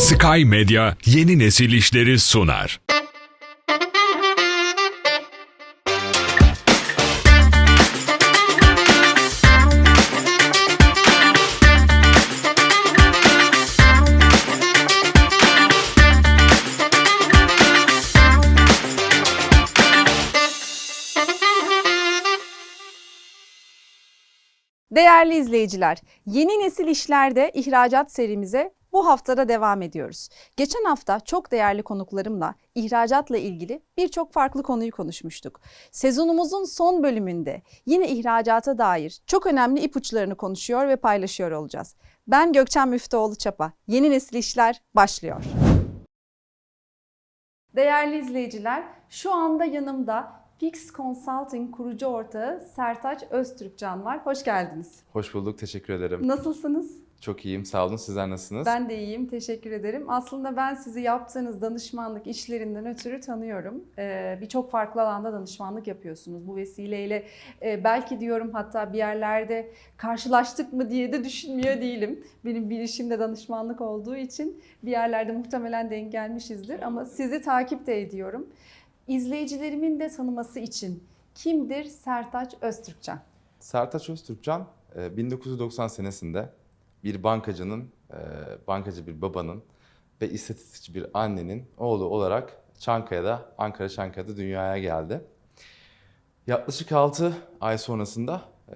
Sky Medya yeni nesil işleri sunar. Değerli izleyiciler, yeni nesil işlerde ihracat serimize bu haftada devam ediyoruz. Geçen hafta çok değerli konuklarımla ihracatla ilgili birçok farklı konuyu konuşmuştuk. Sezonumuzun son bölümünde yine ihracata dair çok önemli ipuçlarını konuşuyor ve paylaşıyor olacağız. Ben Gökçen Müftüoğlu Çapa. Yeni nesil işler başlıyor. Değerli izleyiciler, şu anda yanımda Fix Consulting kurucu ortağı Sertaç Öztürkcan var. Hoş geldiniz. Hoş bulduk, teşekkür ederim. Nasılsınız? Çok iyiyim, sağ olun. Sizler nasılsınız? Ben de iyiyim, teşekkür ederim. Aslında ben sizi yaptığınız danışmanlık işlerinden ötürü tanıyorum. Ee, Birçok farklı alanda danışmanlık yapıyorsunuz. Bu vesileyle e, belki diyorum hatta bir yerlerde karşılaştık mı diye de düşünmüyor değilim. Benim bir işimde danışmanlık olduğu için bir yerlerde muhtemelen denk gelmişizdir. Ama sizi takip de ediyorum. İzleyicilerimin de tanıması için kimdir Sertaç Öztürkcan? Sertaç Öztürkcan, e, 1990 senesinde bir bankacının, e, bankacı bir babanın ve istatistikçi bir annenin oğlu olarak Çankaya'da, Ankara Çankaya'da dünyaya geldi. Yaklaşık 6 ay sonrasında e,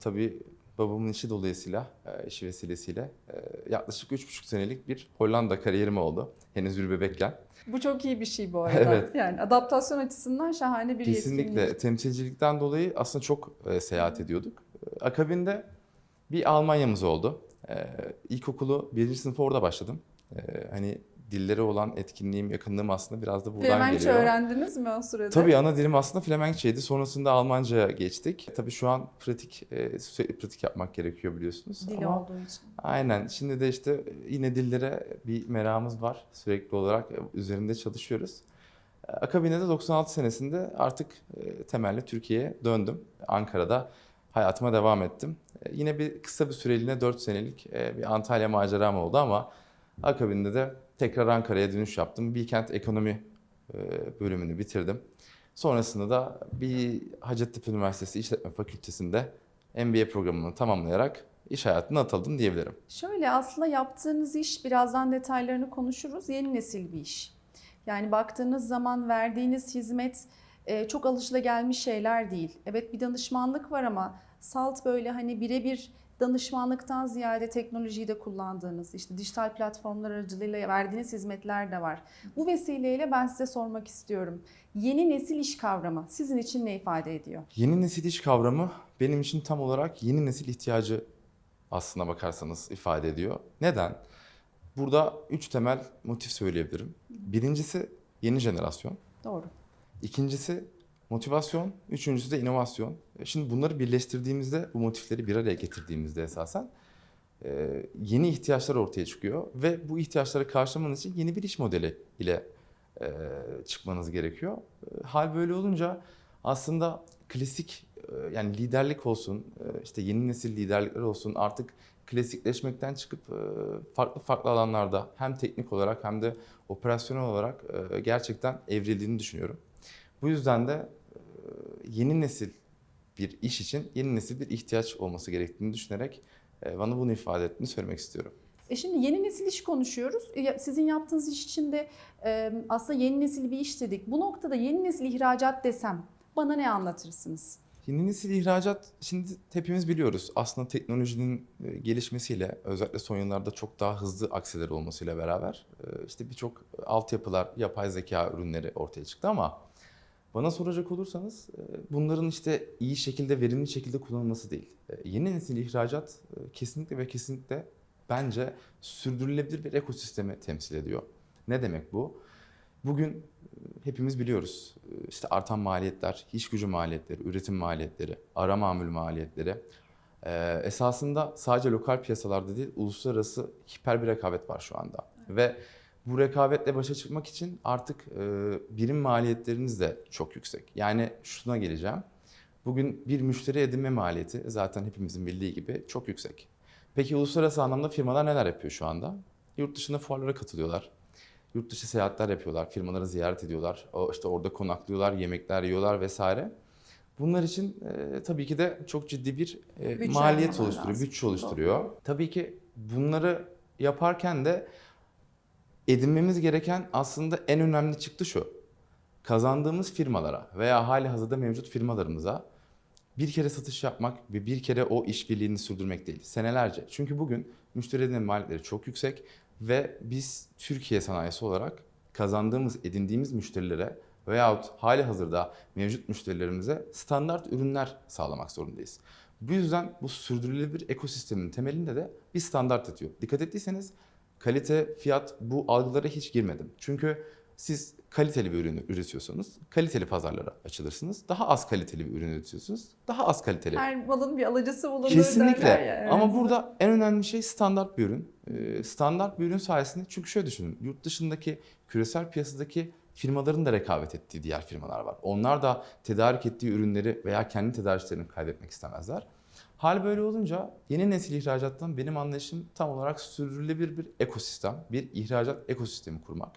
tabii babamın işi dolayısıyla, e, işi vesilesiyle e, yaklaşık 3,5 senelik bir Hollanda kariyerim oldu. Henüz bir bebekken. Bu çok iyi bir şey bu arada. Evet. Yani adaptasyon açısından şahane bir Kesinlikle yetkinlik. temsilcilikten dolayı aslında çok e, seyahat ediyorduk. E, Akabinde bir Almanya'mız oldu. E, ilkokulu birinci sınıfa orada başladım. E, hani dillere olan etkinliğim, yakınlığım aslında biraz da buradan Flemenkçe geliyor. öğrendiniz mi o sırada? Tabii ana dilim aslında Flemenkçeydi. Sonrasında Almanca'ya geçtik. Tabii şu an pratik, e, sürekli pratik yapmak gerekiyor biliyorsunuz. Dili Ama olduğu için. Aynen. Şimdi de işte yine dillere bir meramız var. Sürekli olarak üzerinde çalışıyoruz. Akabinde de 96 senesinde artık e, temelli Türkiye'ye döndüm. Ankara'da hayatıma devam ettim. E, Yine bir kısa bir süreliğine 4 senelik e, bir Antalya maceram oldu ama akabinde de tekrar Ankara'ya dönüş yaptım. Bilkent Ekonomi e, bölümünü bitirdim. Sonrasında da bir Hacettepe Üniversitesi İşletme Fakültesi'nde MBA programını tamamlayarak iş hayatına atıldım diyebilirim. Şöyle aslında yaptığınız iş birazdan detaylarını konuşuruz. Yeni nesil bir iş. Yani baktığınız zaman verdiğiniz hizmet çok alışılagelmiş şeyler değil. Evet bir danışmanlık var ama salt böyle hani birebir danışmanlıktan ziyade teknolojiyi de kullandığınız, işte dijital platformlar aracılığıyla verdiğiniz hizmetler de var. Bu vesileyle ben size sormak istiyorum. Yeni nesil iş kavramı sizin için ne ifade ediyor? Yeni nesil iş kavramı benim için tam olarak yeni nesil ihtiyacı aslına bakarsanız ifade ediyor. Neden? Burada üç temel motif söyleyebilirim. Birincisi yeni jenerasyon. Doğru. İkincisi motivasyon. Üçüncüsü de inovasyon. E, Şimdi bunları birleştirdiğimizde, bu motifleri bir araya getirdiğimizde esasen e, yeni ihtiyaçlar ortaya çıkıyor. Ve bu ihtiyaçları karşılamanız için yeni bir iş modeli ile e, çıkmanız gerekiyor. Hal böyle olunca aslında klasik yani liderlik olsun, işte yeni nesil liderlikler olsun artık klasikleşmekten çıkıp farklı farklı alanlarda hem teknik olarak hem de operasyonel olarak gerçekten evrildiğini düşünüyorum. Bu yüzden de yeni nesil bir iş için yeni nesil bir ihtiyaç olması gerektiğini düşünerek bana bunu ifade ettiğini söylemek istiyorum. E şimdi yeni nesil iş konuşuyoruz. E, Sizin yaptığınız iş için de e, aslında yeni nesil bir iş dedik. Bu noktada yeni nesil ihracat desem bana ne anlatırsınız? Yeni nesil ihracat şimdi hepimiz biliyoruz. Aslında teknolojinin gelişmesiyle özellikle son yıllarda çok daha hızlı akseler olmasıyla beraber işte birçok altyapılar, yapay zeka ürünleri ortaya çıktı ama bana soracak olursanız e, bunların işte iyi şekilde, verimli şekilde kullanılması değil. E, Yeni nesil ihracat e, kesinlikle ve kesinlikle bence sürdürülebilir bir ekosistemi temsil ediyor. Ne demek bu? Bugün hepimiz biliyoruz işte artan maliyetler, iş gücü maliyetleri, üretim maliyetleri, ara mamul maliyetleri. esasında sadece lokal piyasalarda değil, uluslararası hiper bir rekabet var şu anda. Ve bu rekabetle başa çıkmak için artık e, birim maliyetleriniz de çok yüksek. Yani şuna geleceğim. Bugün bir müşteri edinme maliyeti zaten hepimizin bildiği gibi çok yüksek. Peki uluslararası anlamda firmalar neler yapıyor şu anda? yurt dışında fuarlara katılıyorlar. Yurt dışı seyahatler yapıyorlar, firmaları ziyaret ediyorlar. O işte orada konaklıyorlar, yemekler yiyorlar vesaire. Bunlar için e, tabii ki de çok ciddi bir e, Bütçe maliyet oluşturuyor, lazım. bütçe oluşturuyor. Tabii ki bunları yaparken de edinmemiz gereken aslında en önemli çıktı şu. Kazandığımız firmalara veya hali hazırda mevcut firmalarımıza bir kere satış yapmak ve bir kere o işbirliğini sürdürmek değil. Senelerce. Çünkü bugün müşteri edinme maliyetleri çok yüksek ve biz Türkiye sanayisi olarak kazandığımız, edindiğimiz müşterilere veyahut hali hazırda mevcut müşterilerimize standart ürünler sağlamak zorundayız. Bu yüzden bu sürdürülebilir ekosistemin temelinde de bir standart yatıyor. Dikkat ettiyseniz kalite, fiyat bu algılara hiç girmedim. Çünkü siz kaliteli bir ürünü üretiyorsanız kaliteli pazarlara açılırsınız. Daha az kaliteli bir ürün üretiyorsunuz. Daha az kaliteli. Her malın bir alıcısı bulunur Kesinlikle. ya, evet. Ama burada en önemli şey standart bir ürün. Ee, Standart bir ürün sayesinde çünkü şöyle düşünün. Yurt dışındaki küresel piyasadaki firmaların da rekabet ettiği diğer firmalar var. Onlar da tedarik ettiği ürünleri veya kendi tedarikçilerini kaybetmek istemezler. Hal böyle olunca yeni nesil ihracattan benim anlayışım tam olarak sürdürülebilir bir ekosistem, bir ihracat ekosistemi kurmak.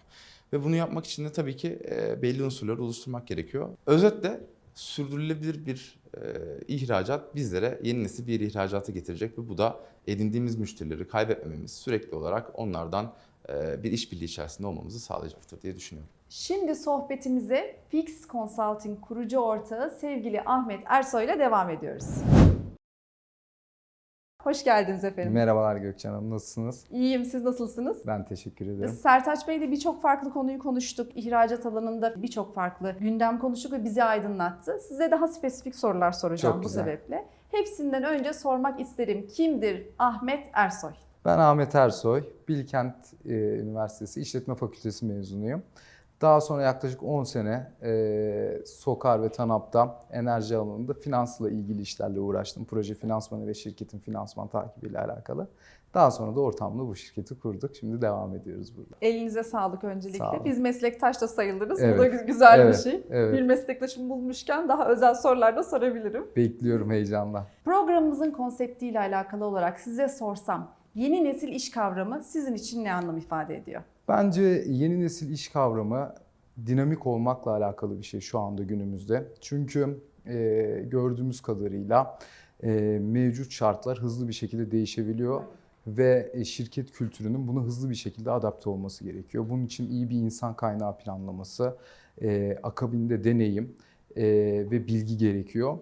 Ve bunu yapmak için de tabii ki e, belli unsurları oluşturmak gerekiyor. Özetle sürdürülebilir bir e, ihracat bizlere yeni nesil bir ihracatı getirecek ve bu da edindiğimiz müşterileri kaybetmememiz, sürekli olarak onlardan e, bir işbirliği içerisinde olmamızı sağlayacaktır diye düşünüyorum. Şimdi sohbetimize Fix Consulting kurucu ortağı sevgili Ahmet Ersoy ile devam ediyoruz. Hoş geldiniz efendim. Merhabalar Gökçen Hanım, nasılsınız? İyiyim, siz nasılsınız? Ben teşekkür ederim. Sertaç Bey ile birçok farklı konuyu konuştuk. İhracat alanında birçok farklı gündem konuştuk ve bizi aydınlattı. Size daha spesifik sorular soracağım Çok bu güzel. sebeple. Hepsinden önce sormak isterim. Kimdir Ahmet Ersoy? Ben Ahmet Ersoy, Bilkent e, Üniversitesi İşletme Fakültesi mezunuyum. Daha sonra yaklaşık 10 sene e, Sokar ve TANAP'ta enerji alanında finansla ilgili işlerle uğraştım. Proje finansmanı ve şirketin finansman takibiyle alakalı. Daha sonra da ortamda bu şirketi kurduk. Şimdi devam ediyoruz burada. Elinize sağlık öncelikle. Sağ olun. Biz meslektaş da sayılırız. Bu Evet. da gü- güzel Evet, bir şey. evet. Bir meslektaşım bulmuşken daha özel sorular da sorabilirim. Bekliyorum heyecanla. Programımızın konseptiyle alakalı olarak size sorsam yeni nesil iş kavramı sizin için ne anlam ifade ediyor? Bence yeni nesil iş kavramı dinamik olmakla alakalı bir şey şu anda günümüzde. Çünkü e, gördüğümüz kadarıyla e, mevcut şartlar hızlı bir şekilde değişebiliyor ve e, şirket kültürünün buna hızlı bir şekilde adapte olması gerekiyor. Bunun için iyi bir insan kaynağı planlaması, e, akabinde deneyim e, ve bilgi gerekiyor.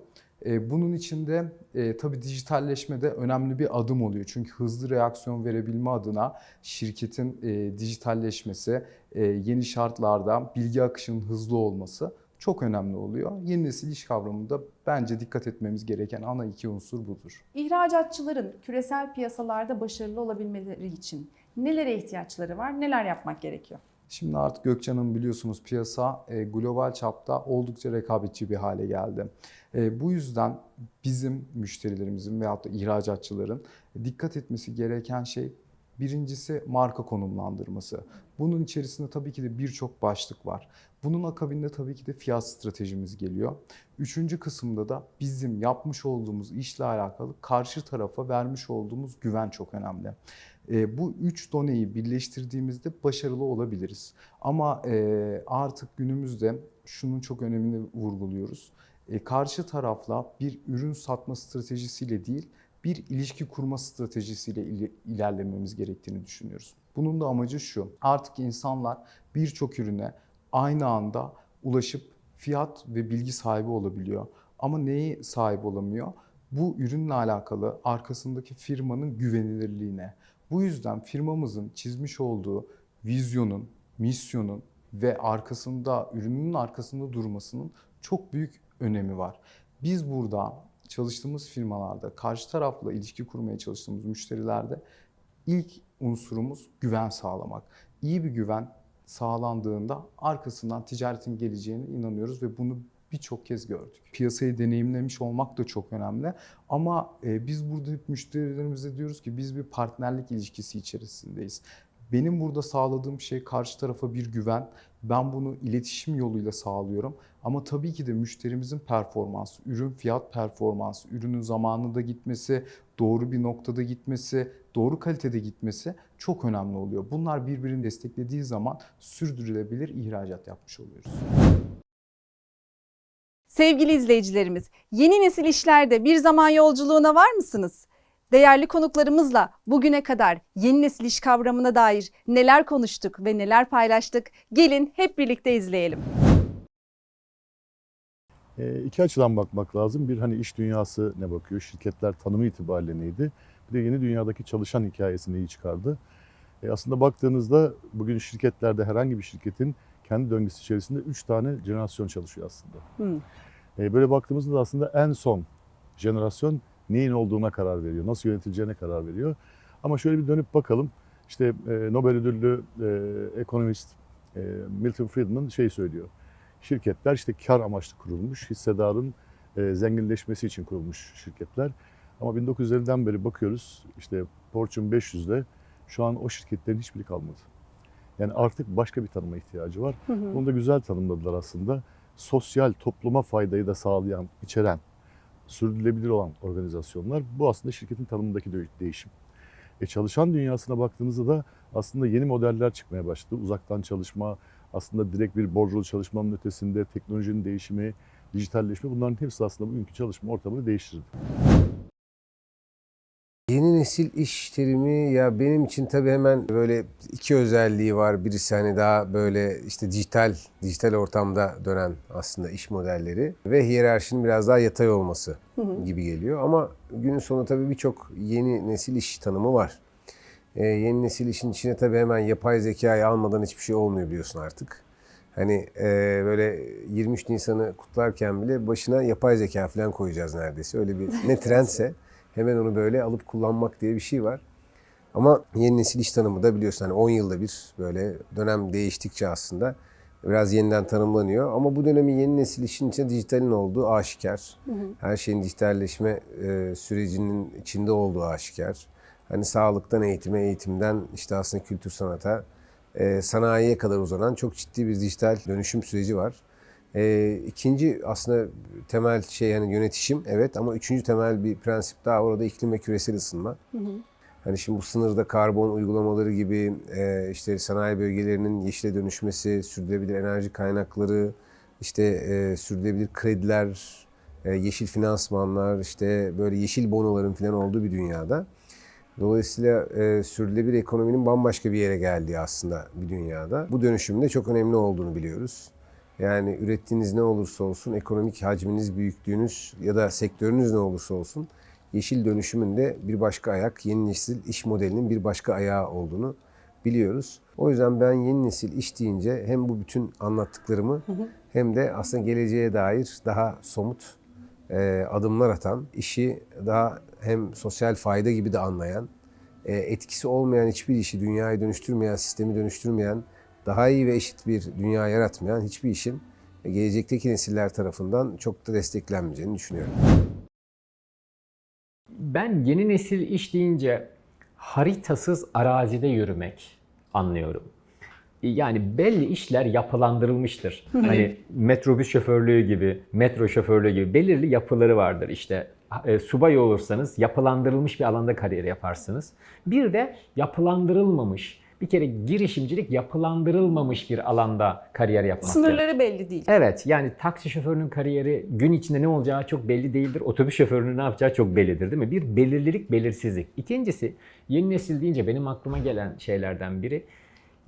E, bunun için de e, tabii dijitalleşme de önemli bir adım oluyor. Çünkü hızlı reaksiyon verebilme adına şirketin e, dijitalleşmesi, e, yeni şartlarda bilgi akışının hızlı olması çok önemli oluyor. Yeni nesil iş kavramında bence dikkat etmemiz gereken ana iki unsur budur. İhracatçıların küresel piyasalarda başarılı olabilmeleri için nelere ihtiyaçları var, neler yapmak gerekiyor? Şimdi artık Gökçen'in biliyorsunuz piyasa e, global çapta oldukça rekabetçi bir hale geldi. E, bu yüzden bizim müşterilerimizin veyahut da ihracatçıların dikkat etmesi gereken şey birincisi marka konumlandırması. Bunun içerisinde tabii ki de birçok başlık var. Bunun akabinde tabii ki de fiyat stratejimiz geliyor. Üçüncü kısımda da bizim yapmış olduğumuz işle alakalı karşı tarafa vermiş olduğumuz güven çok önemli. E, bu üç doneyi birleştirdiğimizde başarılı olabiliriz. Ama e, artık günümüzde şunun çok önemini vurguluyoruz. E, karşı tarafla bir ürün satma stratejisiyle değil, bir ilişki kurma stratejisiyle ilerlememiz gerektiğini düşünüyoruz. Bunun da amacı şu. Artık insanlar birçok ürüne aynı anda ulaşıp fiyat ve bilgi sahibi olabiliyor. Ama neyi sahip olamıyor? Bu ürünle alakalı arkasındaki firmanın güvenilirliğine. Bu yüzden firmamızın çizmiş olduğu vizyonun, misyonun ve arkasında ürünün arkasında durmasının çok büyük önemi var. Biz burada çalıştığımız firmalarda karşı tarafla ilişki kurmaya çalıştığımız müşterilerde ilk unsurumuz güven sağlamak. İyi bir güven sağlandığında arkasından ticaretin geleceğine inanıyoruz ve bunu birçok kez gördük. Piyasayı deneyimlemiş olmak da çok önemli. Ama e, biz burada müşterilerimize diyoruz ki biz bir partnerlik ilişkisi içerisindeyiz. Benim burada sağladığım şey karşı tarafa bir güven. Ben bunu iletişim yoluyla sağlıyorum. Ama tabii ki de müşterimizin performansı, ürün fiyat performansı, ürünün zamanında gitmesi, doğru bir noktada gitmesi, doğru kalitede gitmesi çok önemli oluyor. Bunlar birbirini desteklediği zaman sürdürülebilir ihracat yapmış oluyoruz. Sevgili izleyicilerimiz, yeni nesil işlerde bir zaman yolculuğuna var mısınız? Değerli konuklarımızla bugüne kadar yeni nesil iş kavramına dair neler konuştuk ve neler paylaştık? Gelin hep birlikte izleyelim. E, iki açıdan bakmak lazım. Bir hani iş dünyası ne bakıyor, şirketler tanımı itibariyle neydi? Bir de yeni dünyadaki çalışan hikayesi neyi çıkardı? E, aslında baktığınızda bugün şirketlerde herhangi bir şirketin kendi döngüsü içerisinde üç tane jenerasyon çalışıyor aslında. Hı. E, böyle baktığımızda da aslında en son jenerasyon neyin olduğuna karar veriyor, nasıl yönetileceğine karar veriyor. Ama şöyle bir dönüp bakalım. İşte e, Nobel ödüllü e, ekonomist e, Milton Friedman şey söylüyor. Şirketler işte kar amaçlı kurulmuş, hissedarın e, zenginleşmesi için kurulmuş şirketler. Ama 1950'den beri bakıyoruz işte Fortune 500'de şu an o şirketlerin hiçbiri kalmadı. Yani artık başka bir tanıma ihtiyacı var. Bunu da güzel tanımladılar aslında. Sosyal, topluma faydayı da sağlayan, içeren, sürdürülebilir olan organizasyonlar. Bu aslında şirketin tanımındaki de- değişim. E çalışan dünyasına baktığınızda da aslında yeni modeller çıkmaya başladı. Uzaktan çalışma, aslında direkt bir bordrolu çalışmanın ötesinde teknolojinin değişimi, dijitalleşme bunların hepsi aslında bugünkü çalışma ortamını değiştirdi. Nesil iş terimi ya benim için tabii hemen böyle iki özelliği var. Birisi hani daha böyle işte dijital dijital ortamda dönen aslında iş modelleri ve hiyerarşinin biraz daha yatay olması gibi geliyor. Ama günün sonunda tabii birçok yeni nesil iş tanımı var. Ee, yeni nesil işin içine tabii hemen yapay zekayı almadan hiçbir şey olmuyor biliyorsun artık. Hani e, böyle 23 Nisan'ı kutlarken bile başına yapay zeka falan koyacağız neredeyse. Öyle bir ne trendse hemen onu böyle alıp kullanmak diye bir şey var. Ama yeni nesil iş tanımı da biliyorsun hani 10 yılda bir böyle dönem değiştikçe aslında biraz yeniden tanımlanıyor. Ama bu dönemin yeni nesil işin içinde dijitalin olduğu aşikar. Her şeyin dijitalleşme e, sürecinin içinde olduğu aşikar. Hani sağlıktan eğitime, eğitimden işte aslında kültür sanata, e, sanayiye kadar uzanan çok ciddi bir dijital dönüşüm süreci var. E, ikinci aslında temel şey yani yönetişim evet ama üçüncü temel bir prensip daha orada iklim ve küresel ısınma. Hani şimdi bu sınırda karbon uygulamaları gibi e, işte sanayi bölgelerinin yeşile dönüşmesi, sürdürülebilir enerji kaynakları, işte e, sürdürülebilir krediler, e, yeşil finansmanlar, işte böyle yeşil bonoların falan olduğu bir dünyada. Dolayısıyla e, sürdürülebilir ekonominin bambaşka bir yere geldiği aslında bir dünyada. Bu dönüşümün de çok önemli olduğunu biliyoruz. Yani ürettiğiniz ne olursa olsun, ekonomik hacminiz, büyüklüğünüz ya da sektörünüz ne olursa olsun yeşil dönüşümün de bir başka ayak, yeni nesil iş modelinin bir başka ayağı olduğunu biliyoruz. O yüzden ben yeni nesil iş deyince hem bu bütün anlattıklarımı hem de aslında geleceğe dair daha somut e, adımlar atan, işi daha hem sosyal fayda gibi de anlayan, e, etkisi olmayan hiçbir işi dünyayı dönüştürmeyen, sistemi dönüştürmeyen, daha iyi ve eşit bir dünya yaratmayan hiçbir işin gelecekteki nesiller tarafından çok da desteklenmeyeceğini düşünüyorum. Ben yeni nesil iş deyince haritasız arazide yürümek anlıyorum. Yani belli işler yapılandırılmıştır. Hani metrobüs şoförlüğü gibi, metro şoförlüğü gibi belirli yapıları vardır. İşte e, subay olursanız yapılandırılmış bir alanda kariyer yaparsınız. Bir de yapılandırılmamış, bir kere girişimcilik yapılandırılmamış bir alanda kariyer yapmak. Sınırları belli değil. Evet yani taksi şoförünün kariyeri gün içinde ne olacağı çok belli değildir. Otobüs şoförünün ne yapacağı çok bellidir değil mi? Bir belirlilik, belirsizlik. İkincisi yeni nesil deyince benim aklıma gelen şeylerden biri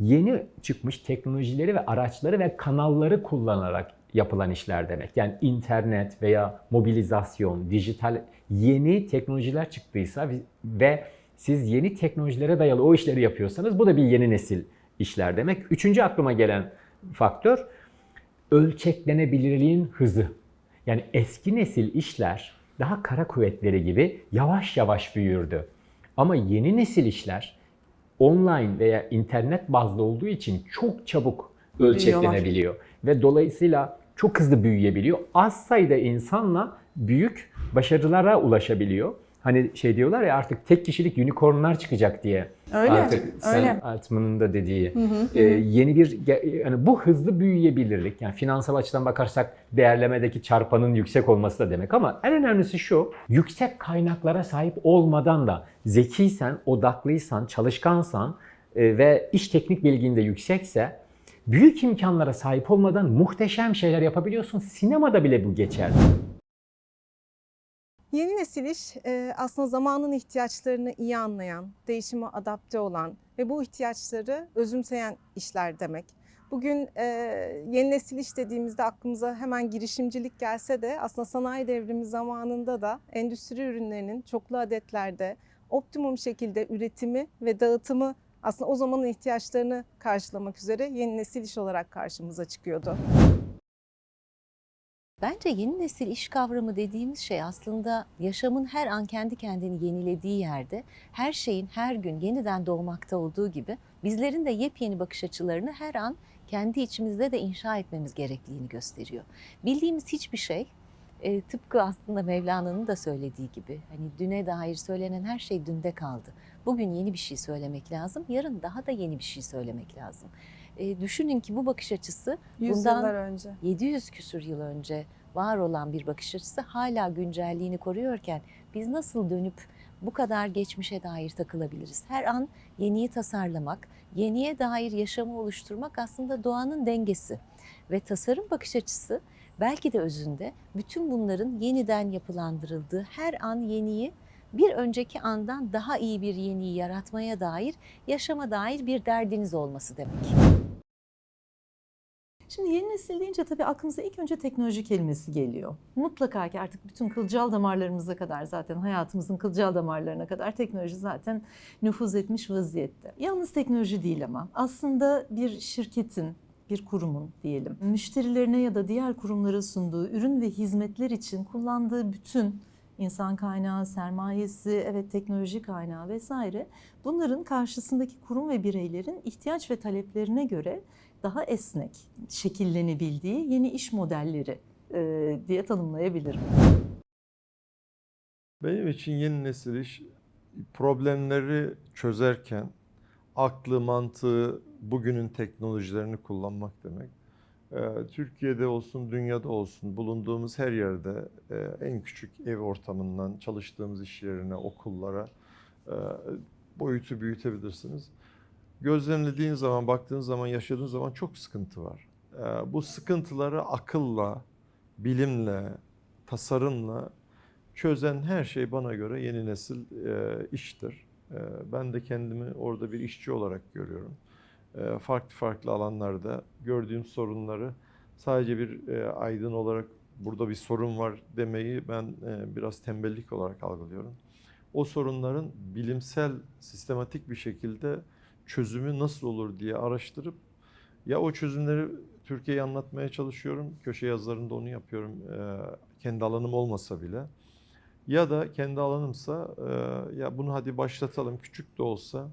yeni çıkmış teknolojileri ve araçları ve kanalları kullanarak yapılan işler demek. Yani internet veya mobilizasyon, dijital yeni teknolojiler çıktıysa ve siz yeni teknolojilere dayalı o işleri yapıyorsanız bu da bir yeni nesil işler demek. Üçüncü aklıma gelen faktör ölçeklenebilirliğin hızı. Yani eski nesil işler daha kara kuvvetleri gibi yavaş yavaş büyürdü. Ama yeni nesil işler online veya internet bazlı olduğu için çok çabuk ölçeklenebiliyor. Ve dolayısıyla çok hızlı büyüyebiliyor. Az sayıda insanla büyük başarılara ulaşabiliyor. Hani şey diyorlar ya artık tek kişilik unicornlar çıkacak diye Öyle, Artık Sam öyle. Altman'ın da dediği Hı hı, e, yeni bir yani bu hızlı büyüyebilirlik yani finansal açıdan bakarsak değerlemedeki çarpanın yüksek olması da demek ama en önemlisi şu yüksek kaynaklara sahip olmadan da zekiysen, odaklıysan, çalışkansan e, ve iş teknik bilgin de yüksekse büyük imkanlara sahip olmadan muhteşem şeyler yapabiliyorsun. Sinemada bile bu geçerli. Yeni nesil iş e, aslında zamanın ihtiyaçlarını iyi anlayan, değişime adapte olan ve bu ihtiyaçları özümseyen işler demek. Bugün e, yeni nesil iş dediğimizde aklımıza hemen girişimcilik gelse de aslında sanayi devrimi zamanında da endüstri ürünlerinin çoklu adetlerde optimum şekilde üretimi ve dağıtımı aslında o zamanın ihtiyaçlarını karşılamak üzere yeni nesil iş olarak karşımıza çıkıyordu. Bence yeni nesil iş kavramı dediğimiz şey aslında yaşamın her an kendi kendini yenilediği yerde her şeyin her gün yeniden doğmakta olduğu gibi bizlerin de yepyeni bakış açılarını her an kendi içimizde de inşa etmemiz gerektiğini gösteriyor. Bildiğimiz hiçbir şey e, tıpkı aslında Mevlana'nın da söylediği gibi hani düne dair söylenen her şey dünde kaldı. Bugün yeni bir şey söylemek lazım, yarın daha da yeni bir şey söylemek lazım. E, düşünün ki bu bakış açısı bundan önce. 700 küsür yıl önce var olan bir bakış açısı hala güncelliğini koruyorken biz nasıl dönüp bu kadar geçmişe dair takılabiliriz? Her an yeniyi tasarlamak, yeniye dair yaşamı oluşturmak aslında doğanın dengesi. Ve tasarım bakış açısı belki de özünde bütün bunların yeniden yapılandırıldığı her an yeniyi bir önceki andan daha iyi bir yeniyi yaratmaya dair, yaşama dair bir derdiniz olması demek. Şimdi yeni nesil deyince tabii aklımıza ilk önce teknoloji kelimesi geliyor. Mutlaka ki artık bütün kılcal damarlarımıza kadar zaten hayatımızın kılcal damarlarına kadar teknoloji zaten nüfuz etmiş vaziyette. Yalnız teknoloji değil ama aslında bir şirketin bir kurumun diyelim müşterilerine ya da diğer kurumlara sunduğu ürün ve hizmetler için kullandığı bütün insan kaynağı, sermayesi, evet teknoloji kaynağı vesaire bunların karşısındaki kurum ve bireylerin ihtiyaç ve taleplerine göre daha esnek şekillenebildiği yeni iş modelleri e, diye tanımlayabilirim. Benim için yeni nesil iş problemleri çözerken aklı, mantığı, bugünün teknolojilerini kullanmak demek. Ee, Türkiye'de olsun, dünyada olsun, bulunduğumuz her yerde e, en küçük ev ortamından çalıştığımız iş yerine, okullara e, boyutu büyütebilirsiniz. Gözlemlediğin zaman, baktığın zaman, yaşadığın zaman çok sıkıntı var. Ee, Bu sıkıntıları akılla, bilimle, tasarımla çözen her şey bana göre yeni nesil e, iştir. E, ben de kendimi orada bir işçi olarak görüyorum. E, farklı farklı alanlarda gördüğüm sorunları sadece bir e, aydın olarak burada bir sorun var demeyi ben e, biraz tembellik olarak algılıyorum. O sorunların bilimsel, sistematik bir şekilde çözümü nasıl olur diye araştırıp ya o çözümleri Türkiye'ye anlatmaya çalışıyorum. Köşe yazılarında onu yapıyorum. E, kendi alanım olmasa bile. Ya da kendi alanımsa e, ya bunu hadi başlatalım küçük de olsa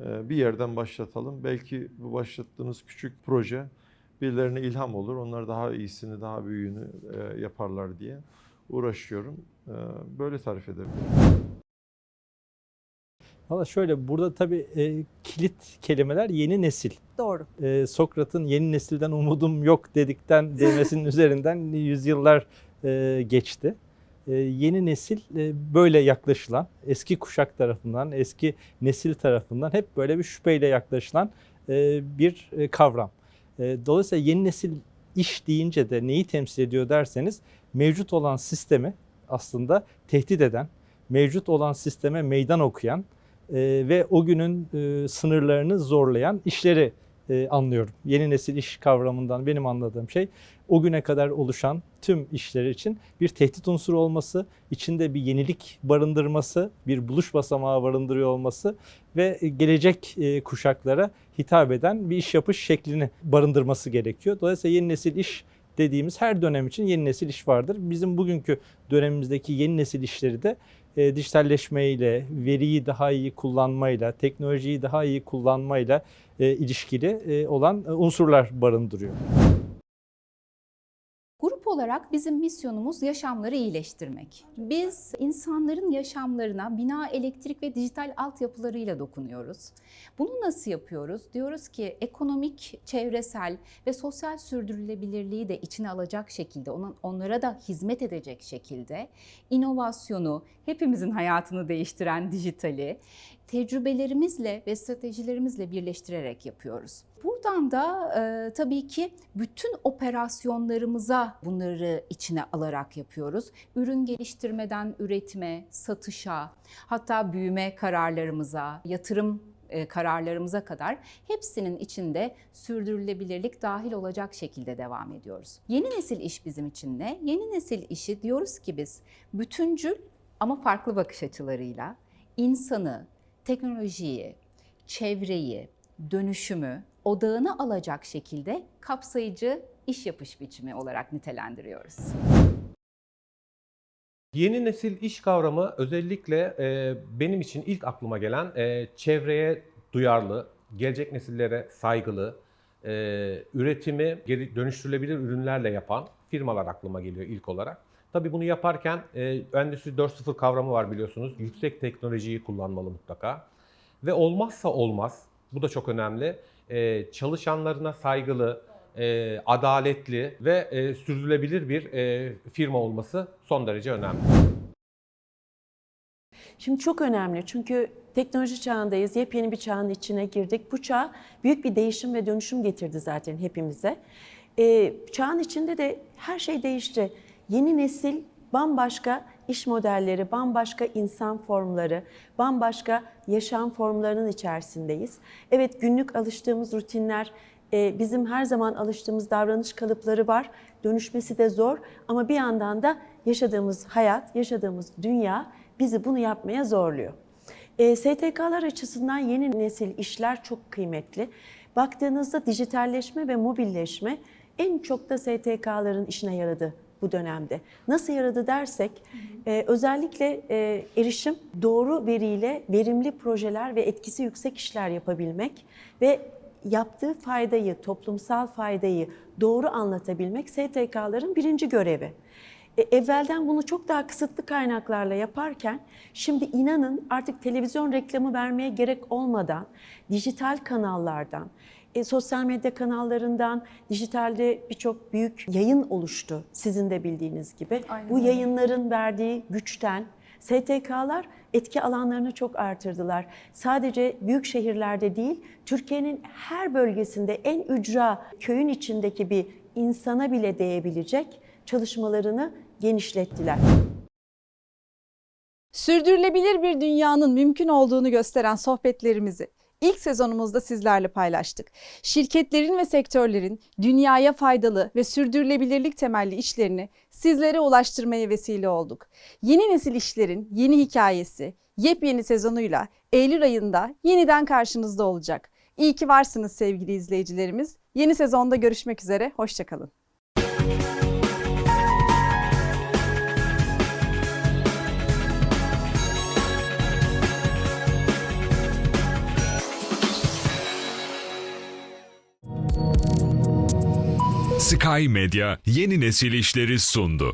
e, bir yerden başlatalım. Belki bu başlattığımız küçük proje birilerine ilham olur. Onlar daha iyisini, daha büyüğünü e, yaparlar diye uğraşıyorum. E, Böyle tarif edebilirim. Valla şöyle burada tabii e, kilit kelimeler yeni nesil. Doğru. E, Sokrat'ın yeni nesilden umudum yok dedikten demesinin üzerinden yüzyıllar e, geçti. E, yeni nesil e, böyle yaklaşılan, eski kuşak tarafından, eski nesil tarafından hep böyle bir şüpheyle yaklaşılan e, bir e, kavram. E, dolayısıyla yeni nesil iş deyince de neyi temsil ediyor derseniz mevcut olan sistemi aslında tehdit eden, mevcut olan sisteme meydan okuyan, ve o günün e, sınırlarını zorlayan işleri e, anlıyorum. Yeni nesil iş kavramından benim anladığım şey o güne kadar oluşan tüm işler için bir tehdit unsuru olması, içinde bir yenilik barındırması, bir buluş basamağı barındırıyor olması ve gelecek e, kuşaklara hitap eden bir iş yapış şeklini barındırması gerekiyor. Dolayısıyla yeni nesil iş dediğimiz her dönem için yeni nesil iş vardır. Bizim bugünkü dönemimizdeki yeni nesil işleri de e, dijitalleşmeyle, veriyi daha iyi kullanmayla, teknolojiyi daha iyi kullanmayla e, ilişkili e, olan unsurlar barındırıyor. Olarak bizim misyonumuz yaşamları iyileştirmek. Biz insanların yaşamlarına bina elektrik ve dijital altyapılarıyla dokunuyoruz. Bunu nasıl yapıyoruz? Diyoruz ki ekonomik, çevresel ve sosyal sürdürülebilirliği de içine alacak şekilde, onlara da hizmet edecek şekilde inovasyonu, hepimizin hayatını değiştiren dijitali tecrübelerimizle ve stratejilerimizle birleştirerek yapıyoruz. Buradan da e, tabii ki bütün operasyonlarımıza bunları içine alarak yapıyoruz. Ürün geliştirmeden üretime, satışa, hatta büyüme kararlarımıza, yatırım e, kararlarımıza kadar hepsinin içinde sürdürülebilirlik dahil olacak şekilde devam ediyoruz. Yeni nesil iş bizim için ne? Yeni nesil işi diyoruz ki biz bütüncül ama farklı bakış açılarıyla insanı, teknolojiyi, çevreyi, dönüşümü odağına alacak şekilde kapsayıcı iş yapış biçimi olarak nitelendiriyoruz. Yeni nesil iş kavramı özellikle e, benim için ilk aklıma gelen e, çevreye duyarlı, gelecek nesillere saygılı, e, üretimi geri dönüştürülebilir ürünlerle yapan firmalar aklıma geliyor ilk olarak. Tabii bunu yaparken e, Endüstri 4.0 kavramı var biliyorsunuz. Yüksek teknolojiyi kullanmalı mutlaka. Ve olmazsa olmaz, bu da çok önemli, e, çalışanlarına saygılı, e, adaletli ve e, sürdürülebilir bir e, firma olması son derece önemli. Şimdi çok önemli çünkü teknoloji çağındayız, yepyeni bir çağın içine girdik. Bu çağ büyük bir değişim ve dönüşüm getirdi zaten hepimize. Ee, çağın içinde de her şey değişti. Yeni nesil bambaşka iş modelleri, bambaşka insan formları, bambaşka yaşam formlarının içerisindeyiz. Evet günlük alıştığımız rutinler, e, bizim her zaman alıştığımız davranış kalıpları var. Dönüşmesi de zor ama bir yandan da yaşadığımız hayat, yaşadığımız dünya bizi bunu yapmaya zorluyor. E, STK'lar açısından yeni nesil işler çok kıymetli. Baktığınızda dijitalleşme ve mobilleşme en çok da STK'ların işine yaradı bu dönemde. Nasıl yaradı dersek, e, özellikle e, erişim, doğru veriyle verimli projeler ve etkisi yüksek işler yapabilmek ve yaptığı faydayı, toplumsal faydayı doğru anlatabilmek STK'ların birinci görevi. E, evvelden bunu çok daha kısıtlı kaynaklarla yaparken şimdi inanın artık televizyon reklamı vermeye gerek olmadan dijital kanallardan, e, sosyal medya kanallarından, dijitalde birçok büyük yayın oluştu sizin de bildiğiniz gibi. Aynen Bu yayınların verdiği güçten STK'lar etki alanlarını çok artırdılar. Sadece büyük şehirlerde değil, Türkiye'nin her bölgesinde en ücra köyün içindeki bir insana bile değebilecek çalışmalarını genişlettiler. Sürdürülebilir bir dünyanın mümkün olduğunu gösteren sohbetlerimizi ilk sezonumuzda sizlerle paylaştık. Şirketlerin ve sektörlerin dünyaya faydalı ve sürdürülebilirlik temelli işlerini sizlere ulaştırmaya vesile olduk. Yeni nesil işlerin yeni hikayesi yepyeni sezonuyla Eylül ayında yeniden karşınızda olacak. İyi ki varsınız sevgili izleyicilerimiz. Yeni sezonda görüşmek üzere, hoşçakalın. Sky Medya yeni nesil işleri sundu.